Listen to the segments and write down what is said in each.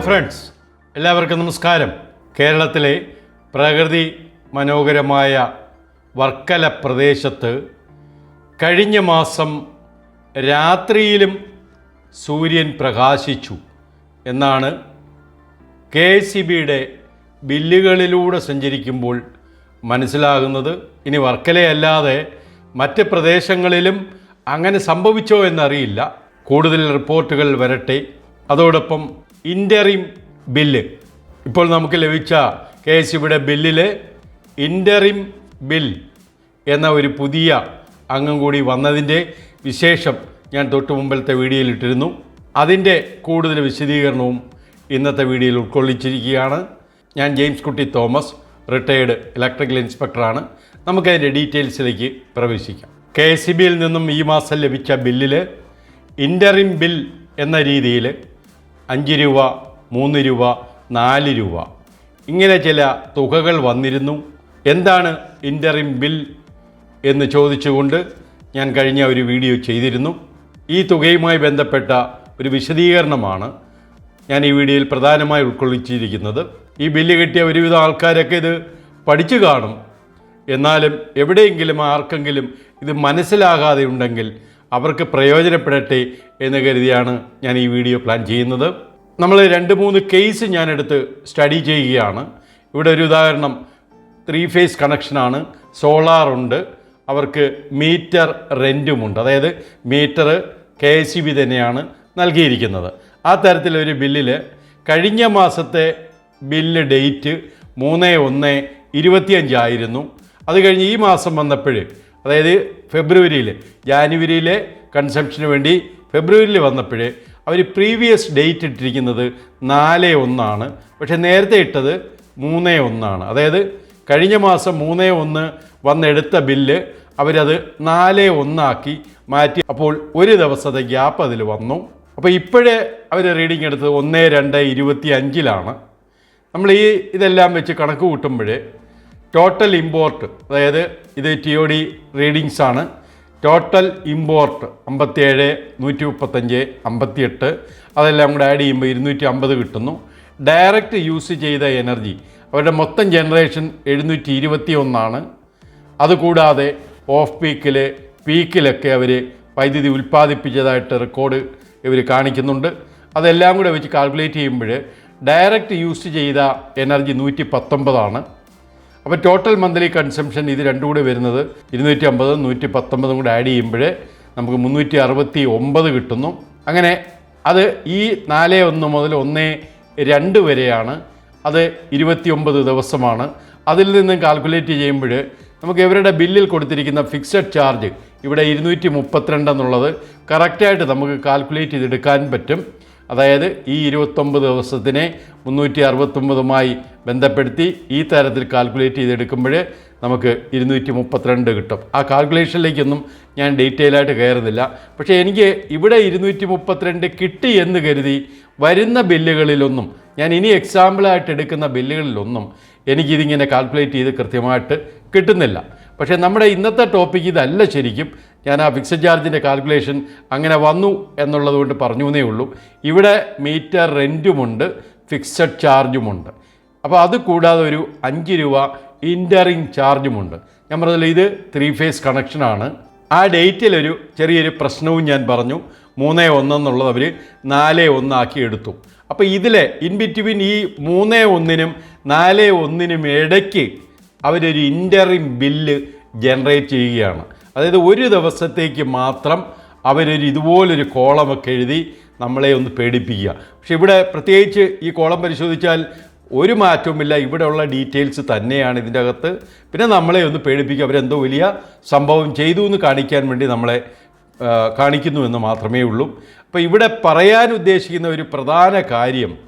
Friends എല്ലാവർക്കും നമസ്കാരം. കേരളത്തിലെ പ്രകൃതി മനോഹരമായ വർക്കല പ്രദേശത്ത് കഴിഞ്ഞ മാസം രാത്രിയിലും സൂര്യൻ പ്രകാശിച്ചു എന്നാണ് കെ സി ബിയുടെ ബില്ലുകളിലൂടെ സഞ്ചരിക്കുമ്പോൾ മനസ്സിലാകുന്നത്. ഇനി വർക്കലയല്ലാതെ മറ്റ് പ്രദേശങ്ങളിലും അങ്ങനെ സംഭവിച്ചോ എന്നറിയില്ല. കൂടുതൽ റിപ്പോർട്ടുകൾ വരട്ടെ. അതോടൊപ്പം ഇന്ററിം ബില്ല്. ഇപ്പോൾ നമുക്ക് ലഭിച്ച കെ എസ് യുടെ ബില്ലിൽ ഇന്ററിം ബിൽ എന്ന ഒരു പുതിയ അംഗം കൂടി വന്നതിന്റെ വിശേഷം ഞാൻ തൊട്ടു മുമ്പിലത്തെ വീഡിയോയിൽ ഇട്ടിരുന്നു അതിന്റെ കൂടുതൽ വിശദീകരണവും ഇന്നത്തെ വീഡിയോയിൽ ഉൾക്കൊള്ളിച്ചിരിക്കുകയാണ്. ഞാൻ James Kutty Thomas retired electrical ഇൻസ്പെക്ടറാണ്. നമുക്കതിന്റെ ഡീറ്റെയിൽസിലേക്ക് പ്രവേശിക്കാം. കെ എസ് സി ബിയിൽ നിന്നും ഈ മാസം ലഭിച്ച ബില്ലിൽ ഇന്ററിം ബിൽ എന്ന രീതിയിൽ അഞ്ച് രൂപ മൂന്ന് രൂപ നാല് രൂപ. ഇങ്ങനെ ചില തുകകൾ വന്നിരുന്നു. എന്താണ് ഇന്ററിം ബിൽ എന്ന് ചോദിച്ചുകൊണ്ട് ഞാൻ കഴിഞ്ഞ ഒരു വീഡിയോ ചെയ്തിരുന്നു. ഈ തുകയുമായി ബന്ധപ്പെട്ട ഒരു വിശദീകരണമാണ് ഞാൻ ഈ വീഡിയോയിൽ പ്രധാനമായി ഉൾക്കൊള്ളിച്ചിരിക്കുന്നത്. ഈ ബില്ല് കിട്ടിയ ഒരുവിധം ആൾക്കാരൊക്കെ ഇത് പഠിച്ചു കാണും. എന്നാലും എവിടെയെങ്കിലും ആർക്കെങ്കിലും ഇത് മനസ്സിലാകാതെ ഉണ്ടെങ്കിൽ അവർക്ക് പ്രയോജനപ്പെടട്ടെ എന്ന് കരുതിയാണ് ഞാൻ ഈ വീഡിയോ പ്ലാൻ ചെയ്യുന്നത്. നമ്മൾ രണ്ട് മൂന്ന് കേസ് ഞാനെടുത്ത് സ്റ്റഡി ചെയ്യുകയാണ്. ഇവിടെ ഒരു ഉദാഹരണം ത്രീ ഫേസ് കണക്ഷനാണ് സോളാറുണ്ട് അവർക്ക് മീറ്റർ റെന്റുമുണ്ട് അതായത് മീറ്റർ കെ എസ് ബി തന്നെയാണ് നൽകിയിരിക്കുന്നത്. ആ തരത്തിലൊരു ബില്ലിൽ കഴിഞ്ഞ മാസത്തെ ബില്ല് ഡേറ്റ് മൂന്ന് ഒന്ന് ഇരുപത്തിയഞ്ചായിരുന്നു അത് കഴിഞ്ഞ് ഈ മാസം വന്നപ്പോൾ അതായത് ഫെബ്രുവരിയിൽ ജാനുവരിയിലെ കൺസംഷന് വേണ്ടി ഫെബ്രുവരിയിൽ വന്നപ്പോഴേ അവർ പ്രീവിയസ് ഡേറ്റ് ഇട്ടിരിക്കുന്നത് നാല് ഒന്നാണ്. പക്ഷേ നേരത്തെ ഇട്ടത് മൂന്ന് ഒന്നാണ്. അതായത് കഴിഞ്ഞ മാസം മൂന്ന് ഒന്ന് വന്നെടുത്ത ബില്ല് അവരത് നാല് ഒന്നാക്കി മാറ്റി. അപ്പോൾ ഒരു ദിവസത്തെ ഗ്യാപ്പ് അതിൽ വന്നു. അപ്പോൾ ഇപ്പോഴേ അവർ റീഡിംഗ് എടുത്തത് ഒന്ന് രണ്ട് ഇരുപത്തി അഞ്ചിലാണ്. നമ്മൾ ഈ ഇതെല്ലാം വെച്ച് കണക്ക് കൂട്ടുമ്പോൾ ടോട്ടൽ ഇമ്പോർട്ട് അതായത് ഇത് ടി ഒ ഡി റീഡിങ്സ് ആണ്. ടോട്ടൽ ഇമ്പോർട്ട് അമ്പത്തിയേഴ് നൂറ്റി മുപ്പത്തഞ്ച് അമ്പത്തിയെട്ട്. അതെല്ലാം കൂടെ ആഡ് ചെയ്യുമ്പോൾ ഇരുന്നൂറ്റി അമ്പത് കിട്ടുന്നു. ഡയറക്റ്റ് യൂസ് ചെയ്ത എനർജി അവരുടെ മൊത്തം ജനറേഷൻ എഴുന്നൂറ്റി ഇരുപത്തി ഒന്നാണ് അതുകൂടാതെ ഓഫ് പീക്കിൽ പീക്കിലൊക്കെ അവർ വൈദ്യുതി ഉൽപ്പാദിപ്പിച്ചതായിട്ട് റെക്കോർഡ് ഇവർ കാണിക്കുന്നുണ്ട്. അതെല്ലാം കൂടെ വെച്ച് കാൽക്കുലേറ്റ് ചെയ്യുമ്പോൾ ഡയറക്റ്റ് യൂസ് ചെയ്ത എനർജി നൂറ്റി പത്തൊമ്പതാണ് അപ്പോൾ ടോട്ടൽ മന്ത്ലി കൺസംഷൻ ഇത് രണ്ടും കൂടെ വരുന്നത് ഇരുന്നൂറ്റി അമ്പത് നൂറ്റി പത്തൊമ്പതും കൂടെ ആഡ് ചെയ്യുമ്പോൾ നമുക്ക് മുന്നൂറ്റി അറുപത്തി ഒമ്പത് കിട്ടുന്നു. അങ്ങനെ അത് ഈ നാല് ഒന്ന് മുതൽ ഒന്ന് രണ്ട് വരെയാണ്. അത് ഇരുപത്തിയൊമ്പത് ദിവസമാണ്. അതിൽ നിന്നും കാൽക്കുലേറ്റ് ചെയ്യുമ്പോൾ നമുക്ക് ഇവരുടെ ബില്ലിൽ കൊടുത്തിരിക്കുന്ന ഫിക്സഡ് ചാർജ് ഇവിടെ ഇരുന്നൂറ്റി മുപ്പത്തിരണ്ട് എന്നുള്ളത് കറക്റ്റായിട്ട് നമുക്ക് കാൽക്കുലേറ്റ് ചെയ്തെടുക്കാൻ പറ്റും. അതായത് ഈ ഇരുപത്തൊമ്പത് ദിവസത്തിനെ മുന്നൂറ്റി അറുപത്തൊമ്പതുമായി ബന്ധപ്പെടുത്തി ഈ തരത്തിൽ കാൽക്കുലേറ്റ് ചെയ്തെടുക്കുമ്പോൾ നമുക്ക് ഇരുന്നൂറ്റി മുപ്പത്തിരണ്ട് കിട്ടും. ആ കാൽക്കുലേഷനിലേക്കൊന്നും ഞാൻ ഡീറ്റെയിൽ ആയിട്ട് കയറുന്നില്ല. പക്ഷേ എനിക്ക് ഇവിടെ ഇരുന്നൂറ്റി മുപ്പത്തിരണ്ട് കിട്ടി എന്ന് കരുതി വരുന്ന ബില്ലുകളിലൊന്നും ഞാൻ ഇനി എക്സാമ്പിളായിട്ട് എടുക്കുന്ന ബില്ലുകളിലൊന്നും എനിക്കിതിങ്ങനെ കാൽക്കുലേറ്റ് ചെയ്ത് കൃത്യമായിട്ട് കിട്ടുന്നില്ല. പക്ഷേ നമ്മുടെ ഇന്നത്തെ ടോപ്പിക്ക് ഇതല്ല ശരിക്കും. ഞാൻ ആ ഫിക്സഡ് ചാർജിന്റെ കാൽക്കുലേഷൻ അങ്ങനെ വന്നു എന്നുള്ളത് കൊണ്ട് പറഞ്ഞു എന്നേ ഉള്ളൂ. ഇവിടെ മീറ്റർ റെന്റുമുണ്ട് ഫിക്സഡ് ചാർജുമുണ്ട് അപ്പോൾ അത് കൂടാതെ ഒരു അഞ്ച് രൂപ ഇന്ററിങ് ചാർജുമുണ്ട് ഞാൻ പറഞ്ഞില്ല ഇത് ത്രീ ഫേസ് കണക്ഷനാണ് ആ ഡേറ്റിലൊരു ചെറിയൊരു പ്രശ്നവും ഞാൻ പറഞ്ഞു. മൂന്ന് ഒന്നെന്നുള്ളത് അവർ നാല് ഒന്നാക്കി എടുത്തു. അപ്പോൾ ഇതിലെ ഇൻ ബിറ്റ്വീൻ ഈ മൂന്ന് ഒന്നിനും നാല് ഒന്നിനും ഇടയ്ക്ക് അവരൊരു ഇന്ററിം ബില്ല് ജനറേറ്റ് ചെയ്യുകയാണ്. അതായത് ഒരു ദിവസത്തേക്ക് മാത്രം അവരൊരു ഇതുപോലൊരു കോളമൊക്കെ എഴുതി നമ്മളെ ഒന്ന് പേടിപ്പിക്കുക. പക്ഷെ ഇവിടെ പ്രത്യേകിച്ച് ഈ കോളം പരിശോധിച്ചാൽ ഒരു മാറ്റവുമില്ല. ഇവിടെയുള്ള ഡീറ്റെയിൽസ് തന്നെയാണ് ഇതിന്റെ അകത്ത്. പിന്നെ നമ്മളെ ഒന്ന് പേടിപ്പിക്കുക. അവരെന്തോ വലിയ സംഭവം ചെയ്തു എന്ന് കാണിക്കാൻ വേണ്ടി നമ്മളെ കാണിക്കുന്നു എന്ന് മാത്രമേ ഉള്ളൂ. അപ്പോൾ ഇവിടെ പറയാൻ ഉദ്ദേശിക്കുന്ന ഒരു പ്രധാന കാര്യം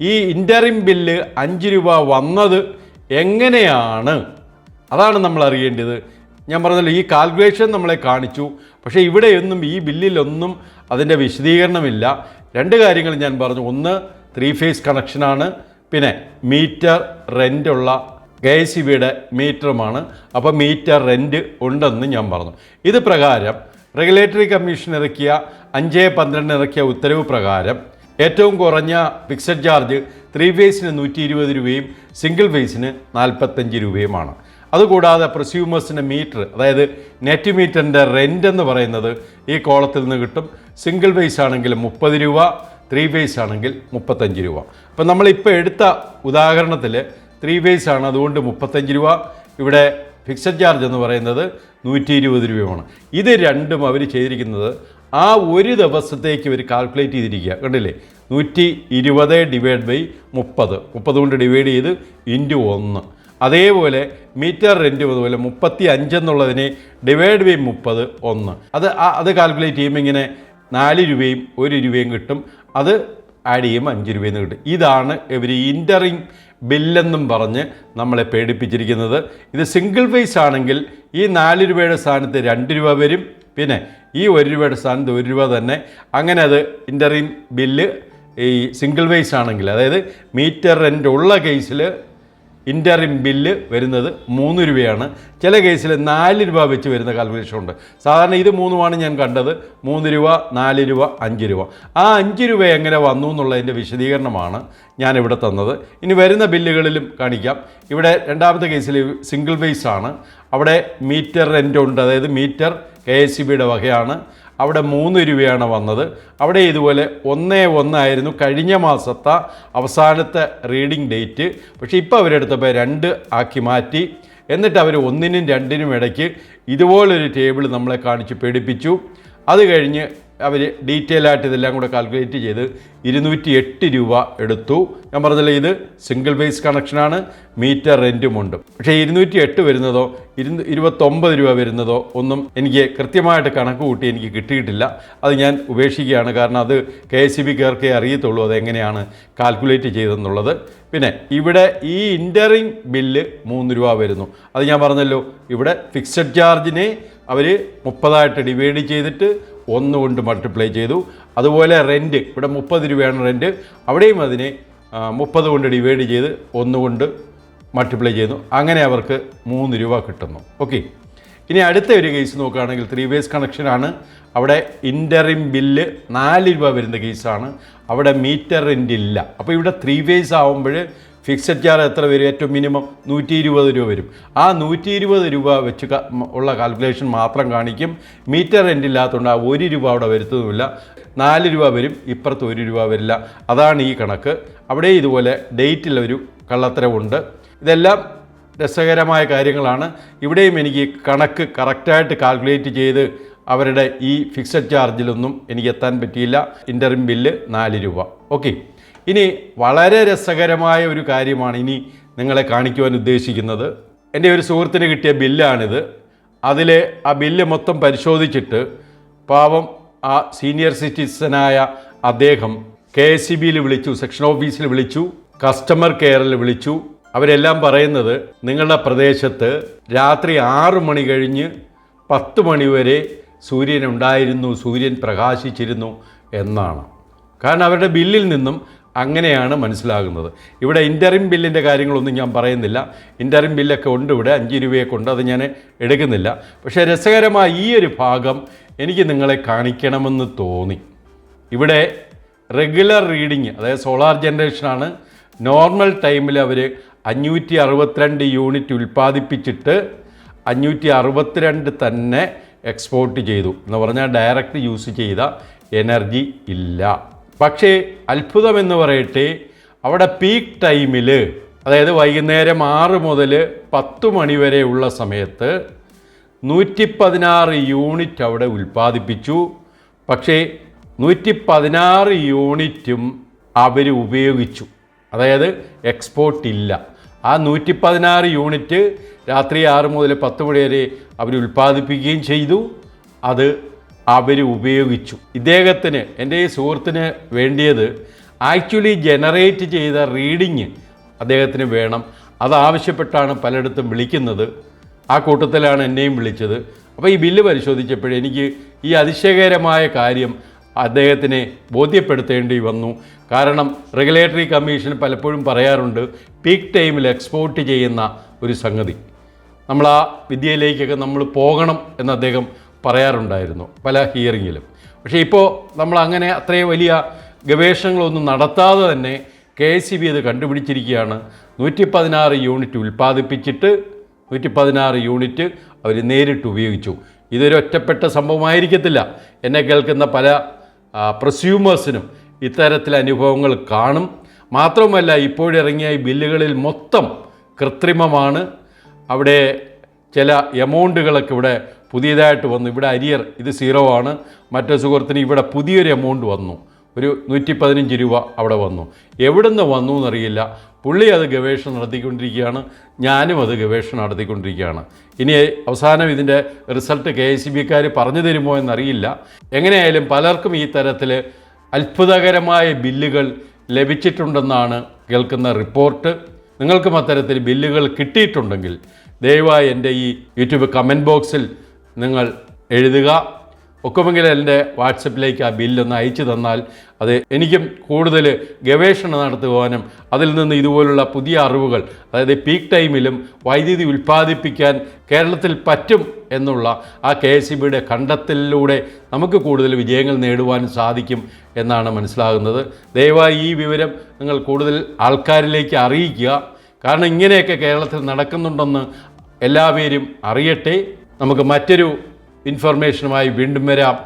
ഈ ഇന്ററിം ബില്ല് അഞ്ച് രൂപ വന്നത് എങ്ങനെയാണ്? അതാണ് നമ്മൾ അറിയേണ്ടത്. ഞാൻ പറഞ്ഞല്ലോ ഈ കാൽക്കുലേഷൻ നമ്മളെ കാണിച്ചു. പക്ഷേ ഇവിടെയൊന്നും ഈ ബില്ലിലൊന്നും അതിന്റെ വിശദീകരണമില്ല. രണ്ട് കാര്യങ്ങൾ ഞാൻ പറഞ്ഞു. ഒന്ന് ത്രീ ഫേസ് കണക്ഷനാണ് പിന്നെ മീറ്റർ റെന്റുള്ള കെ എസ് സി ബിയുടെ മീറ്ററുമാണ് അപ്പോൾ മീറ്റർ റെന്റ് ഉണ്ടെന്ന് ഞാൻ പറഞ്ഞു. ഇത് പ്രകാരം റെഗുലേറ്ററി കമ്മീഷൻ ഇറക്കിയ അഞ്ച് പന്ത്രണ്ട് ഇറക്കിയ ഉത്തരവ് പ്രകാരം ഏറ്റവും കുറഞ്ഞ ഫിക്സഡ് ചാർജ് ത്രീ ഫേസിന് നൂറ്റി ഇരുപത് രൂപയും സിംഗിൾ ഫേസിന് നാൽപ്പത്തഞ്ച് രൂപയുമാണ്. അതുകൂടാതെ പ്രസ്യൂമേഴ്സിന്റെ മീറ്റർ അതായത് നെറ്റ് മീറ്ററിന്റെ റെന്റ് എന്ന് പറയുന്നത് ഈ കോളത്തിൽ നിന്ന് കിട്ടും. സിംഗിൾ വേസ് ആണെങ്കിൽ മുപ്പത് രൂപ ത്രീ വേസ് ആണെങ്കിൽ മുപ്പത്തഞ്ച് രൂപ. അപ്പം നമ്മളിപ്പോൾ എടുത്ത ഉദാഹരണത്തിൽ ത്രീ വേസ് ആണ് അതുകൊണ്ട് മുപ്പത്തഞ്ച് രൂപ. ഇവിടെ ഫിക്സഡ് ചാർജ് എന്ന് പറയുന്നത് നൂറ്റി ഇരുപത് രൂപയാണ്. ഇത് രണ്ടും അവർ ചെയ്തിരിക്കുന്നത് ആ ഒരു ദിവസത്തേക്ക് ഇവർ കാൽക്കുലേറ്റ് ചെയ്തിരിക്കുക. കണ്ടില്ലേ? നൂറ്റി ഇരുപത് ഡിവൈഡ് ബൈ മുപ്പത്. മുപ്പത് കൊണ്ട് ഡിവൈഡ് ചെയ്ത് ഇന്റു ഒന്ന്. അതേപോലെ മീറ്റർ റെന്റ് അതുപോലെ മുപ്പത്തി അഞ്ചെന്നുള്ളതിനെ ഡിവൈഡ് ബൈ മുപ്പത് ഒന്ന്. അത് അത് കാൽക്കുലേറ്റ് ചെയ്യുമ്പോൾ ഇങ്ങനെ നാല് രൂപയും ഒരു രൂപയും കിട്ടും. അത് ആഡ് ചെയ്യുമ്പോൾ അഞ്ച് രൂപയിൽ നിന്ന് കിട്ടും. ഇതാണ് ഇവർ ഇന്ററിങ് ബില്ലെന്നും പറഞ്ഞ് നമ്മളെ പേടിപ്പിച്ചിരിക്കുന്നത്. ഇത് സിംഗിൾ ഫേസ് ആണെങ്കിൽ ഈ നാല് രൂപയുടെ സ്ഥാനത്ത് രണ്ട് രൂപ വരും. പിന്നെ ഈ ഒരു രൂപയുടെ സ്ഥാനത്ത് ഒരു രൂപ തന്നെ. അങ്ങനെ അത് ഇന്ററിങ് ബില്ല് ഈ സിംഗിൾ വേസ് ആണെങ്കിൽ അതായത് മീറ്റർ റെന്റ് ഉള്ള കേസിൽ ഇന്ററിൻ ബില്ല് വരുന്നത് മൂന്ന് രൂപയാണ്. ചില കേസിൽ നാല് രൂപ വെച്ച് വരുന്ന കാൽക്കുലേഷൻ ഉണ്ട്. സാധാരണ ഇത് മൂന്നുമാണ് ഞാൻ കണ്ടത്. മൂന്ന് രൂപ നാല് രൂപ അഞ്ച് രൂപ. ആ അഞ്ച് രൂപ എങ്ങനെ വന്നു എന്നുള്ളതിന്റെ വിശദീകരണമാണ് ഞാനിവിടെ തന്നത്. ഇനി വരുന്ന ബില്ലുകളിലും കാണിക്കാം. ഇവിടെ രണ്ടാമത്തെ കേസിൽ സിംഗിൾ ഫേസ് ആണ്. അവിടെ മീറ്റർ റെന്റ് ഉണ്ട്. അതായത് മീറ്റർ കെ എസ് സി ബിയുടെ വകയാണ്. അവിടെ മൂന്ന് രൂപയാണ് വന്നത്. അവിടെ ഇതുപോലെ ഒന്നേ ഒന്നായിരുന്നു കഴിഞ്ഞ മാസത്തെ അവസാനത്തെ റീഡിംഗ് ഡേറ്റ്. പക്ഷേ ഇപ്പോൾ അവരെടുത്തപ്പോൾ രണ്ട് ആക്കി മാറ്റി. എന്നിട്ട് അവർ ഒന്നിനും രണ്ടിനും ഇടയ്ക്ക് ഇതുപോലൊരു ടേബിൾ നമ്മളെ കാണിച്ച് പേടിപ്പിച്ചു. അത് കഴിഞ്ഞ് അവർ ഡീറ്റെയിൽ ആയിട്ട് ഇതെല്ലാം കൂടെ കാൽക്കുലേറ്റ് ചെയ്ത് ഇരുന്നൂറ്റി എട്ട് രൂപ എടുത്തു. ഞാൻ പറഞ്ഞില്ല ഇത് സിംഗിൾ ബേസ് കണക്ഷനാണ് മീറ്റർ റെന്റുമുണ്ട് പക്ഷേ ഇരുന്നൂറ്റി എട്ട് വരുന്നതോ ഇരുന്ന് ഇരുപത്തൊമ്പത് രൂപ വരുന്നതോ ഒന്നും എനിക്ക് കൃത്യമായിട്ട് കണക്ക് കൂട്ടി എനിക്ക് കിട്ടിയിട്ടില്ല. അത് ഞാൻ ഉപേക്ഷിക്കുകയാണ്. കാരണം അത് കെ എസ് സി ബിക്കാർക്കേ അറിയത്തുള്ളൂ അതെങ്ങനെയാണ് കാൽക്കുലേറ്റ് ചെയ്തെന്നുള്ളത്. പിന്നെ ഇവിടെ ഈ ഇന്ററിങ് ബില്ല് മൂന്ന് രൂപ വരുന്നു. അത് ഞാൻ പറഞ്ഞല്ലോ ഇവിടെ ഫിക്സഡ് ചാർജിനെ അവർ മുപ്പതായിട്ട് ഡിവൈഡ് ചെയ്തിട്ട് ഒന്ന് കൊണ്ട് മൾട്ടിപ്ലൈ ചെയ്തു. അതുപോലെ റെന്റ് ഇവിടെ മുപ്പത് രൂപയാണ് റെന്റ് അവിടെയും അതിനെ മുപ്പത് കൊണ്ട് ഡിവൈഡ് ചെയ്ത് ഒന്ന് കൊണ്ട് മൾട്ടിപ്ലൈ ചെയ്യുന്നു. അങ്ങനെ അവർക്ക് മൂന്ന് രൂപ കിട്ടുന്നു. ഓക്കെ ഇനി അടുത്ത ഒരു കേസ് നോക്കുകയാണെങ്കിൽ ത്രീ വേസ് കണക്ഷനാണ് അവിടെ ഇന്ററിം ബില്ല് നാല് രൂപ വരുന്ന കേസാണ് അവിടെ മീറ്റർ റെന്റ് ഇല്ല. അപ്പോൾ ഇവിടെ ത്രീ വേസ് ആവുമ്പോൾ ഫിക്സഡ് ചാർജ് എത്ര വരും? ഏറ്റവും മിനിമം നൂറ്റി ഇരുപത് രൂപ വരും. ആ നൂറ്റി ഇരുപത് രൂപ വെച്ച് ഉള്ള കാൽക്കുലേഷൻ മാത്രം കാണിക്കും. മീറ്റർ റെന്റ് ഇല്ലാത്തതുകൊണ്ട് ആ ഒരു രൂപ അവിടെ വരുത്തുന്നുമില്ല. നാല് രൂപ വരും ഇപ്പുറത്ത് ഒരു രൂപ വരില്ല. അതാണ് ഈ കണക്ക്. അവിടെ ഇതുപോലെ ഡേറ്റിൽ ഒരു കള്ളത്തരമുണ്ട് ഇതെല്ലാം രസകരമായ കാര്യങ്ങളാണ്. ഇവിടെയും എനിക്ക് കണക്ക് കറക്റ്റായിട്ട് കാൽക്കുലേറ്റ് ചെയ്ത് അവരുടെ ഈ ഫിക്സഡ് ചാർജിലൊന്നും എനിക്ക് എത്താൻ പറ്റിയില്ല. ഇന്റർം ബില്ല് നാല് രൂപ. ഓക്കെ ഇനി വളരെ രസകരമായ ഒരു കാര്യമാണ് ഇനി നിങ്ങളെ കാണിക്കുവാൻ ഉദ്ദേശിക്കുന്നത്. എന്റെ ഒരു സുഹൃത്തിന് കിട്ടിയ ബില്ലാണിത്. അതിലെ ആ ബില്ല് മൊത്തം പരിശോധിച്ചിട്ട് പാവം ആ സീനിയർ സിറ്റിസനായ അദ്ദേഹം കെ എസ് സി ബിയിൽ വിളിച്ചു സെക്ഷൻ ഓഫീസിൽ വിളിച്ചു കസ്റ്റമർ കെയറിൽ വിളിച്ചു. അവരെല്ലാം പറയുന്നത് നിങ്ങളുടെ പ്രദേശത്ത് രാത്രി ആറു മണി കഴിഞ്ഞ് പത്ത് മണി വരെ സൂര്യൻ ഉണ്ടായിരുന്നു സൂര്യൻ പ്രകാശിച്ചിരുന്നു എന്നാണ്. കാരണം അവരുടെ ബില്ലിൽ നിന്നും അങ്ങനെയാണ് മനസ്സിലാകുന്നത്. ഇവിടെ ഇന്ററിം ബില്ലിന്റെ കാര്യങ്ങളൊന്നും ഞാൻ പറയുന്നില്ല. ഇന്ററിം ബില്ലൊക്കെ ഉണ്ട് ഇവിടെ അഞ്ച് രൂപയൊക്കെ ഉണ്ട് അത് ഞാൻ എടുക്കുന്നില്ല. പക്ഷേ രസകരമായ ഈ ഒരു ഭാഗം എനിക്ക് നിങ്ങളെ കാണിക്കണമെന്ന് തോന്നി. ഇവിടെ റെഗുലർ റീഡിങ് അതായത് സോളാർ ജനറേഷനാണ് നോർമൽ ടൈമിൽ അവർ അഞ്ഞൂറ്റി അറുപത്തിരണ്ട് യൂണിറ്റ് ഉൽപ്പാദിപ്പിച്ചിട്ട് അഞ്ഞൂറ്റി അറുപത്തിരണ്ട് തന്നെ എക്സ്പോർട്ട് ചെയ്തു. എന്ന് പറഞ്ഞാൽ ഡയറക്റ്റ് യൂസ് ചെയ്ത എനർജി ഇല്ല. പക്ഷേ അത്ഭുതമെന്ന് പറയട്ടെ അവിടെ പീക്ക് ടൈമിൽ അതായത് വൈകുന്നേരം ആറ് മുതൽ പത്ത് മണി വരെയുള്ള സമയത്ത് നൂറ്റി പതിനാറ് യൂണിറ്റ് അവിടെ ഉൽപ്പാദിപ്പിച്ചു. പക്ഷേ നൂറ്റി പതിനാറ് യൂണിറ്റും അവർ ഉപയോഗിച്ചു. അതായത് എക്സ്പോർട്ട് ഇല്ല. ആ നൂറ്റി പതിനാറ് യൂണിറ്റ് രാത്രി ആറ് മുതൽ പത്ത് മണി വരെ അവർ ഉൽപ്പാദിപ്പിക്കുകയും ചെയ്തു. അത് അവർ ഉപയോഗിച്ചു. ഇദ്ദേഹത്തിന് എന്റെ ഈ സുഹൃത്തിന് വേണ്ടിയത് ആക്ച്വലി ജനറേറ്റ് ചെയ്ത റീഡിങ് അദ്ദേഹത്തിന് വേണം. അതാവശ്യപ്പെട്ടാണ് പലയിടത്തും വിളിക്കുന്നത്. ആ കൂട്ടത്തിലാണ് എന്നെയും വിളിച്ചത്. അപ്പോൾ ഈ ബില്ല് പരിശോധിച്ചപ്പോൾ എനിക്ക് ഈ അതിശയകരമായ കാര്യം അദ്ദേഹത്തിനെ ബോധ്യപ്പെടുത്തേണ്ടി വന്നു. കാരണം റെഗുലേറ്ററി കമ്മീഷൻ പലപ്പോഴും പറയാറുണ്ട് പീക്ക് ടൈമിൽ എക്സ്പോർട്ട് ചെയ്യുന്ന ഒരു സംഗതി. നമ്മൾ ആ വിദ്യയിലേക്കൊക്കെ നമ്മൾ പോകണം എന്ന് അദ്ദേഹം പറയാറുണ്ടായിരുന്നു പല ഹിയറിങ്ങിലും പക്ഷേ ഇപ്പോൾ നമ്മൾ അങ്ങനെ അത്രയും വലിയ ഗവേഷണങ്ങളൊന്നും നടത്താതെ തന്നെ കെ എസ് സി ബി അത് കണ്ടുപിടിച്ചിരിക്കുകയാണ്. നൂറ്റി പതിനാറ് യൂണിറ്റ് ഉൽപ്പാദിപ്പിച്ചിട്ട് നൂറ്റി പതിനാറ് യൂണിറ്റ് അവർ നേരിട്ട് ഉപയോഗിച്ചു. ഇതൊരു ഒറ്റപ്പെട്ട സംഭവമായിരിക്കത്തില്ല. എന്നെ കേൾക്കുന്ന പല പ്രസ്യൂമേഴ്സിനും ഇത്തരത്തിൽ അനുഭവങ്ങൾ കാണും. മാത്രമല്ല ഇപ്പോഴിറങ്ങിയ ഈ ബില്ലുകളിൽ മൊത്തം കൃത്രിമമാണ്. അവിടെ ചില എമൗണ്ടുകളൊക്കെ ഇവിടെ പുതിയതായിട്ട് വന്നു. ഇവിടെ അരിയർ ഇത് സീറോ ആണ്. മറ്റേ സുഹൃത്തിന് ഇവിടെ പുതിയൊരു എമൗണ്ട് വന്നു. ഒരു നൂറ്റി പതിനഞ്ച് രൂപ അവിടെ വന്നു. എവിടുന്ന് വന്നു എന്നറിയില്ല. പുള്ളി അത് ഗവേഷണം നടത്തിക്കൊണ്ടിരിക്കുകയാണ്. ഞാനും അത് ഗവേഷണം നടത്തിക്കൊണ്ടിരിക്കുകയാണ്. ഇനി അവസാനം ഇതിന്റെ റിസൾട്ട് കെ എസ് സി ബിക്കാർ പറഞ്ഞു തരുമോ എന്നറിയില്ല. എങ്ങനെയായാലും പലർക്കും ഈ തരത്തിൽ അത്ഭുതകരമായ ബില്ലുകൾ ലഭിച്ചിട്ടുണ്ടെന്നാണ് കേൾക്കുന്ന റിപ്പോർട്ട്. നിങ്ങൾക്കും അത്തരത്തിൽ ബില്ലുകൾ കിട്ടിയിട്ടുണ്ടെങ്കിൽ ദയവായി എന്റെ ഈ യൂട്യൂബ് കമന്റ് ബോക്സിൽ നിങ്ങൾ എഴുതുക. ഒക്കുമെങ്കിൽ എന്റെ വാട്സപ്പിലേക്ക് ആ ബില്ലൊന്ന് അയച്ചു തന്നാൽ അത് എനിക്കും കൂടുതൽ ഗവേഷണം നടത്തുവാനും അതിൽ നിന്ന് ഇതുപോലുള്ള പുതിയ അറിവുകൾ അതായത് പീക്ക് ടൈമിലും വൈദ്യുതി ഉൽപ്പാദിപ്പിക്കാൻ കേരളത്തിൽ പറ്റും എന്നുള്ള ആ കെ എസ് ബിയുടെ കണ്ടെത്തലിലൂടെ നമുക്ക് കൂടുതൽ വിജയങ്ങൾ നേടുവാനും സാധിക്കും എന്നാണ് മനസ്സിലാകുന്നത്. ദയവായി ഈ വിവരം നിങ്ങൾ കൂടുതൽ ആൾക്കാരിലേക്ക് അറിയിക്കുക. കാരണം ഇങ്ങനെയൊക്കെ കേരളത്തിൽ നടക്കുന്നുണ്ടെന്ന് എല്ലാവരും അറിയട്ടെ. നമുക്ക് മറ്റൊരു ഇൻഫർമേഷനുമായി വീണ്ടും വരാം.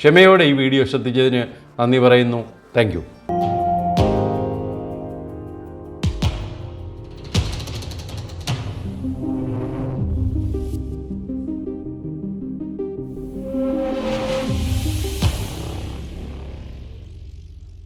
ക്ഷമയോടെ ഈ വീഡിയോ ശ്രദ്ധിച്ചതിന് നന്ദി പറയുന്നു. താങ്ക്